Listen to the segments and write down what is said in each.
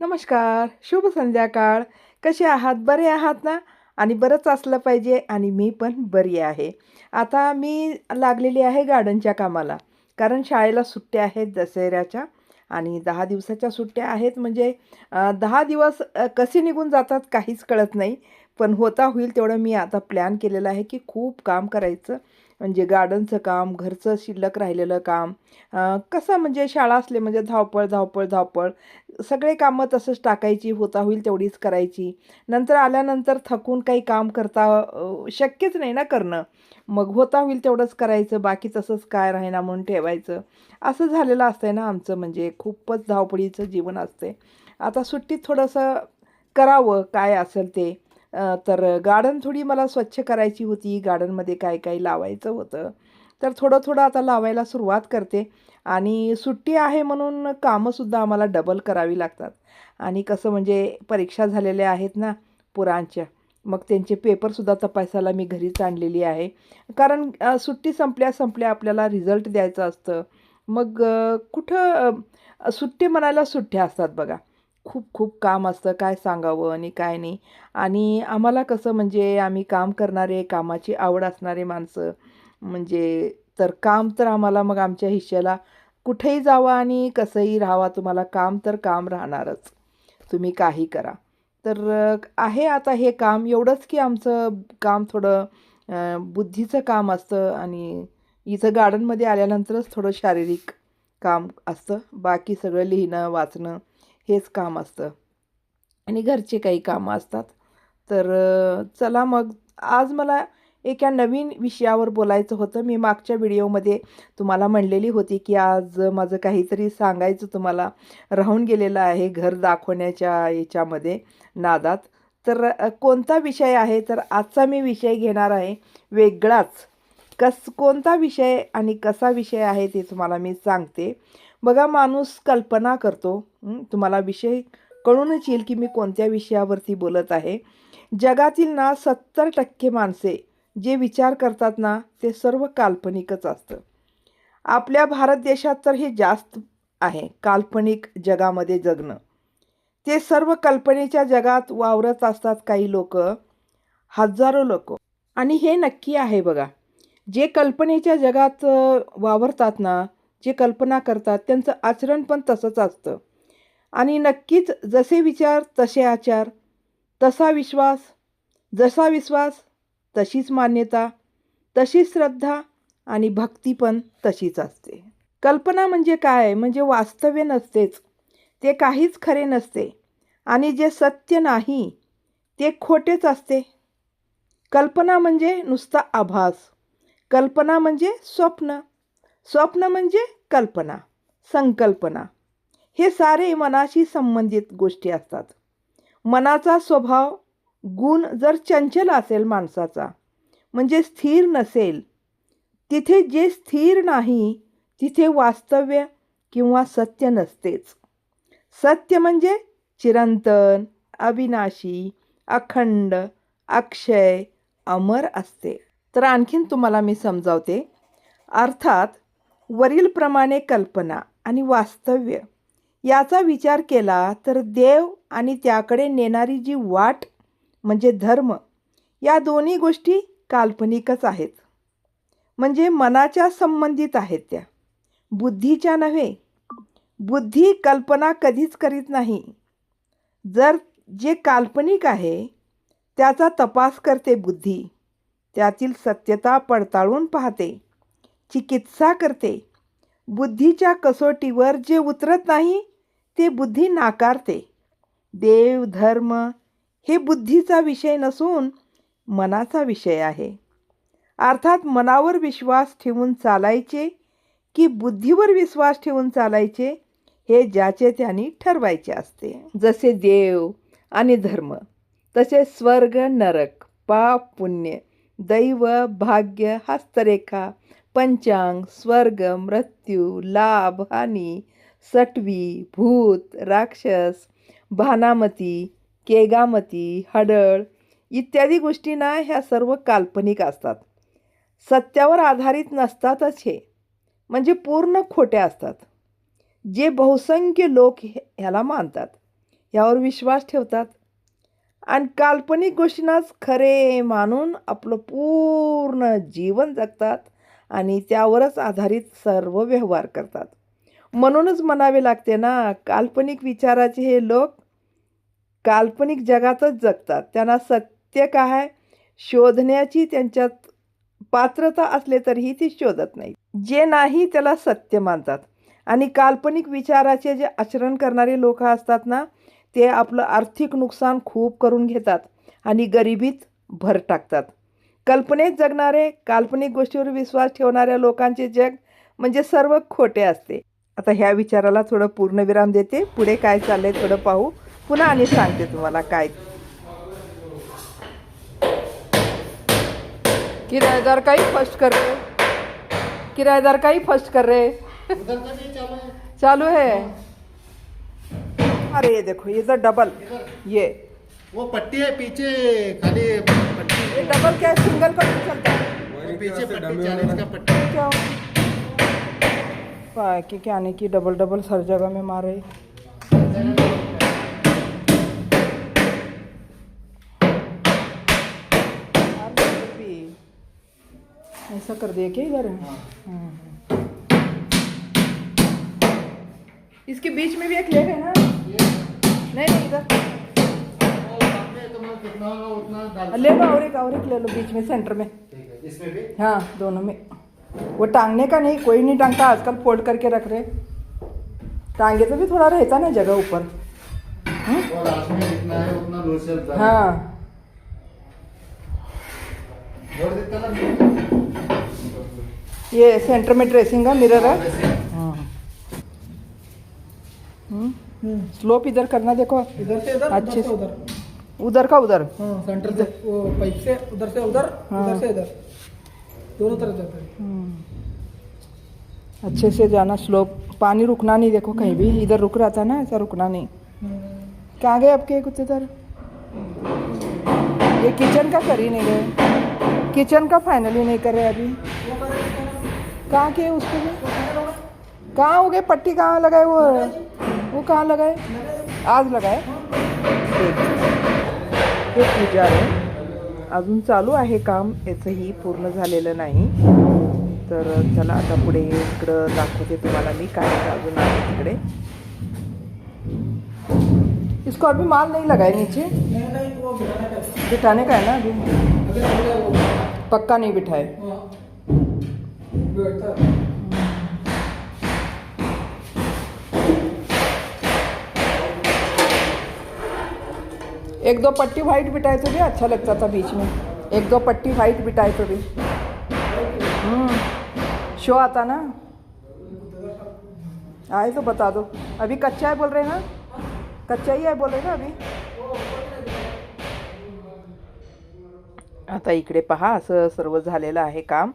नमस्कार शुभ संध्याकाळ. कसे आहात? बरे आहात ना? आणि बरंच असलं पाहिजे आणि मी पण बरी आहे. आता मी लागलेली आहे गार्डनच्या कामाला. कारण शाळेला सुट्ट्या आहेत दसऱ्याच्या आणि दहा दिवसाच्या सुट्ट्या आहेत. म्हणजे दहा दिवस कसे निघून जातात काहीच कळत नाही. पण होता होईल तेवढं मी आता प्लॅन केलेलं आहे की खूप काम करायचं. म्हणजे गार्डनचं काम घरचं शिल्लक राहिलेलं काम कसं म्हणजे शाळा असले म्हणजे धावपळ धावपळ धावपळ सगळे कामं तसंच टाकायची होता होईल तेवढीच करायची. नंतर आल्यानंतर थकून काही काम करता शक्यच नाही ना करणं. मग होता होईल तेवढंच करायचं बाकी तसंच काय राहीना म्हणून ठेवायचं. असं झालेलं असतंय ना आमचं म्हणजे खूपच धावपळीचं जीवन असते आता सुट्टीत थोडंसं करावं काय असेल ते. तर गार्डन थोडी मला स्वच्छ करायची होती. गार्डनमध्ये काय काय लावायचं होतं. तर थोडं थोडं आता लावायला सुरुवात करते. आणि सुट्टी आहे म्हणून कामंसुद्धा आम्हाला डबल करावी लागतात. आणि कसं म्हणजे परीक्षा झालेल्या आहेत ना पुरांच्या मग त्यांचे पेपरसुद्धा तपासायला मी घरीच आणलेली आहे. कारण सुट्टी संपल्या संपल्या आपल्याला रिझल्ट द्यायचं असतं. मग कुठं सुट्टी म्हणायला सुट्ट्या असतात बघा. खूप खूप काम असतं काय सांगावं आणि काय नाही. आणि आम्हाला कसं म्हणजे आम्ही काम करणारे कामाची आवड असणारे माणसं म्हणजे तर काम तर आम्हाला मग आमच्या हिश्श्याला कुठेही जावा आणि कसंही राहावा तुम्हाला काम तर काम राहणारच. तुम्ही काही करा. तर आहे आता हे काम एवढंच की आमचं काम थोडं बुद्धीचं काम असतं आणि इथं गार्डनमध्ये आल्यानंतरच थोडं शारीरिक काम असतं. बाकी सगळं लिहिणं वाचणं हेच काम असतं. आणि घरचे काही कामं असतात. तर चला मग आज मला एका नवीन विषयावर बोलायचं होतं. मी मागच्या व्हिडिओमध्ये तुम्हाला म्हणलेली होती की आज माझं काहीतरी सांगायचं तुम्हाला. राहून गेलेलं आहे घर दाखवण्याच्या याच्यामध्ये नादात. तर कोणता विषय आहे? तर आजचा मी विषय घेणार आहे वेगळाच. कस कोणता विषय आणि कसा विषय आहे ते तुम्हाला मी सांगते. बघा माणूस कल्पना करतो. तुम्हाला विषय कळूनच येईल की मी कोणत्या विषयावरती बोलत आहे. जगातील ना सत्तर टक्के माणसे जे विचार करतात ना ते सर्व काल्पनिकच असतं. आपल्या भारत देशात तर हे जास्त आहे काल्पनिक जगामध्ये जगणं. ते सर्व कल्पनेच्या जगात वावरत असतात काही लोक हजारो लोक. आणि हे नक्की आहे बघा. जे कल्पनेच्या जगात वावरतात ना जे कल्पना करतात त्यांचं आचरण पण तसंच असतं. आणि नक्कीच जसे विचार तसे आचार. तसा विश्वास जसा विश्वास तशीच मान्यता तशीच श्रद्धा आणि भक्ती पण तशीच असते. कल्पना म्हणजे काय? म्हणजे वास्तव्य नसतेच. ते काहीच खरे नसते. आणि जे सत्य नाही ते खोटेच असते. कल्पना म्हणजे नुसता आभास. कल्पना म्हणजे स्वप्न. स्वप्न म्हणजे कल्पना संकल्पना हे सारे मनाशी संबंधित गोष्टी असतात. मनाचा स्वभाव गुण जर चंचल असेल माणसाचा म्हणजे स्थिर नसेल तिथे जे स्थिर नाही तिथे वास्तव्य किंवा सत्य नसतेच. सत्य म्हणजे चिरंतन अविनाशी अखंड अक्षय अमर असते. तर आणखीन तुम्हाला मी समजावते. अर्थात वरीलप्रमाणे कल्पना आणि वास्तव्य. याचा विचार केला तर देव आणि त्याकडे नेणारी जी वाट म्हणजे धर्म या दोन्ही गोष्टी काल्पनिकच आहेत. म्हणजे मनाच्या संबंधित आहेत त्या. बुद्धीच्या नव्हे. बुद्धी कल्पना कधीच करीत नाही. जर जे काल्पनिक आहे त्याचा तपास करते बुद्धी. त्यातील सत्यता पडताळून पाहते. चिकित्सा करते. बुद्धीच्या कसोटीवर जे उतरत नाही ते बुद्धी नाकारते. देव धर्म हे बुद्धीचा विषय नसून मनाचा विषय आहे. अर्थात मनावर विश्वास ठेवून चालायचे की बुद्धीवर विश्वास ठेवून चालायचे हे ज्याचे त्यांनी ठरवायचे असते. जसे देव आणि धर्म तसे स्वर्ग नरक पाप पुण्य दैव भाग्य हस्तरेखा पंचांग स्वर्ग मृत्यू लाभ हानी सटवी भूत राक्षस भानामती केगामती हडळ इत्यादी गोष्टींना ह्या सर्व काल्पनिक असतात. सत्यावर आधारित नसतातच हे. म्हणजे पूर्ण खोट्या असतात. जे बहुसंख्य लोक हे- ह्याला मानतात. यावर विश्वास ठेवतात. आणि काल्पनिक गोष्टींनाच खरे मानून आपलं पूर्ण जीवन जगतात आणि त्यावरच आधारित सर्व व्यवहार करतात. म्हणूनच म्हणावे लागते ना काल्पनिक विचाराचे हे लोक काल्पनिक जगातच जगतात. त्यांना सत्य काय शोधण्याची त्यांच्यात पात्रता असले तरीही ती शोधत नाही जे नाही त्याला सत्य मानतात. आणि काल्पनिक विचाराचे जे आचरण करणारे लोक असतात ना ते आपलं आर्थिक नुकसान खूप करून घेतात आणि गरिबीत भर टाकतात. कल्पनेत जगणारे काल्पनिक गोष्टीवर विश्वास ठेवणाऱ्या लोकांचे जग म्हणजे सर्व खोटे असते. आता ह्या विचाराला थोडं पूर्णविराम देते. पुढे काय चाललंय थोडं पाहू. पुन्हा आणि सांगते तुम्हाला काय. किराएदार का ही फर्स्ट कर रहे किराएदार का ही फर्स्ट कर नहीं चालू है चालू है अरे ये देखो ये तो डबल ये। वो पट्टी है पीछे खाली पट्टी। ये डबल क्या है? सिंगल का नहीं चलता। है पीछे पट्टी चालीस का पट्टी। क्या? पाए क्या आने की डबल डबल हर जगह में मारे। भी ऐसा कर दिया क्या इधर? हम्म। इसके बीच में भी एक लेग है ना? नहीं नहीं इधर ले लो और एक और एक ले लो बीच में सेंटर में. ठीक है इसमें भी हाँ दोनों में. वो टांगने का नहीं कोई नहीं टांगता आजकल फोल्ड करके रख रहे. टांगे तो भी थोड़ा रहता ना जगह ऊपर. है हाँ. ये सेंटर में ड्रेसिंग का मिरर है. वैसे. स्लोप इधर करना देखो। इधर से इधर अच्छे से से। उधर। उधर का उधर? हाँ सेंटर से वो पाइप से उधर से उधर हाँ। उधर से इधर। दोनों तरफ़ जाता है। हम्म। अच्छे से जाना स्लोप पानी रुकना नहीं देखो कहीं भी। इधर रुक रहा था ना ऐसा रुकना नहीं। कहाँ गए आपके कुछ इधर? ये किचन का कर ही नहीं गए किचन का फाइनली नहीं कर रहे अभी। कहाँ के उसको भी? कहाँ हो गए? पट्टी कहाँ लगाए वो? वो कहाँ लगाए? आज लगाए। ठीक. हे पूजा आहे अजून चालू आहे काम याचंही पूर्ण झालेलं नाही. तर चला आता पुढे इकडं दाखवते तुम्हाला मी काय अजून आहे तिकडे. इसको अभी माल नाही लगाय नीचे? बिठाने का है ना अभी? पक्का नाही बिठाय हाँ बैठता है। एक दो पट्टी वाइट बिटाए तो भी अच्छा लगता था बीच में। एक दो पट्टी वाइट बिटाए तो भी। शो आता ना। आए तो बता दो। अभी कच्चा है बोल रहे हैं ना? कच्चा ही आहे बोल रहे ना अभी? आता इकडे पहा असं सर्व झालेलं आहे काम.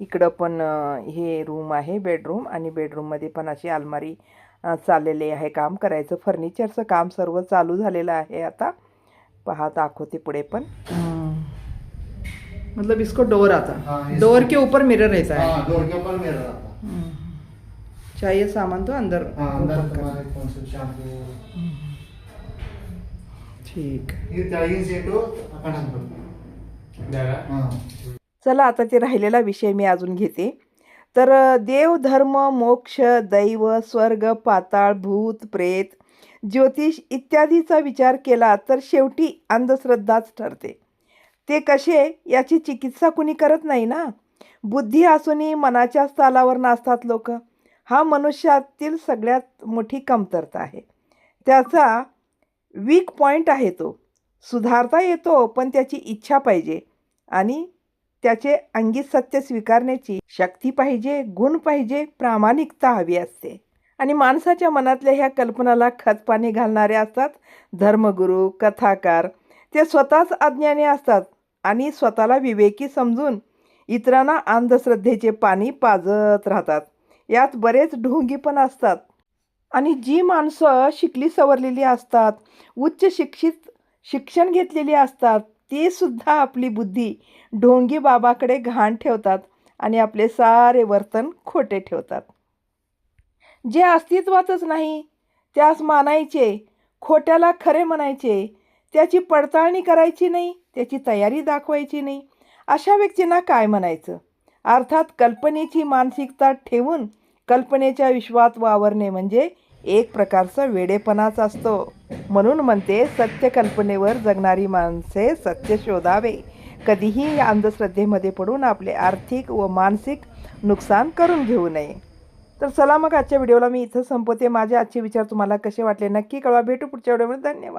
इकडं पण हे रूम आहे बेडरूम आणि बेडरूममध्ये पण अशी अलमारी चाललेली आहे काम. करायचं फर्निचरचं काम सर्व चालू झालेलं आहे आता. पहा दाखवते पुढे पण. मतलब इसको डोर आता. डोर के ऊपर मिरर रहता है. हाँ डोर के ऊपर मेरा रहता चाहिए सामान तो अंदर. हाँ अंदर ऊपर कर- तुम्हारे कौन से शैम्पू ठीक. हाँ. चला आता ते राहिलेला विषय मी अजून घेते. तर देव धर्म मोक्ष दैव स्वर्ग पाताळ भूत प्रेत ज्योतिष इत्यादीचा विचार केला तर शेवटी अंधश्रद्धाच ठरते. ते कसे? याची चिकित्सा कुणी करत नाही ना? बुद्धी असूनही मनाच्या स्थालावर नाचतात लोक. हा मनुष्यातील सगळ्यात मोठी कमतरता आहे. त्याचा वीक पॉईंट आहे तो. सुधारता येतो पण त्याची इच्छा पाहिजे. आणि त्याचे अंगी सत्य स्वीकारण्याची शक्ती पाहिजे गुण पाहिजे प्रामाणिकता हवी असते. आणि माणसाच्या मनातल्या ह्या कल्पनाला खतपाणी घालणारे असतात धर्मगुरू कथाकार. ते स्वतःच अज्ञानी असतात आणि स्वतःला विवेकी समजून इतरांना अंधश्रद्धेचे पाणी पाजत राहतात. यात बरेच ढोंगी पण असतात. आणि जी माणसं शिकली सवरलेली असतात उच्च शिक्षित शिक्षण घेतलेली असतात ती सुद्धा आपली बुद्धी ढोंगी बाबाकडे घाण ठेवतात आणि आपले सारे वर्तन खोटे ठेवतात. जे अस्तित्वातच नाही त्यास मानायचे खोट्याला खरे म्हणायचे त्याची पडताळणी करायची नाही त्याची तयारी दाखवायची नाही अशा व्यक्तींना काय म्हणायचं? अर्थात कल्पनेची मानसिकता ठेवून कल्पनेच्या विश्वात वावरणे म्हणजे एक प्रकारचा वेडेपणाच असतो. म्हणून म्हणते सत्य कल्पनेवर जगणारी माणसे सत्य शोधावे. कधीही या अंधश्रद्धेमध्ये पडून आपले आर्थिक व मानसिक नुकसान करून घेऊ नये. तर चला मग आजच्या व्हिडिओला मी इथं संपवते. माझे आजचे विचार तुम्हाला कसे वाटले नक्की कळवा. भेटू पुढच्या व्हिडिओमध्ये. धन्यवाद.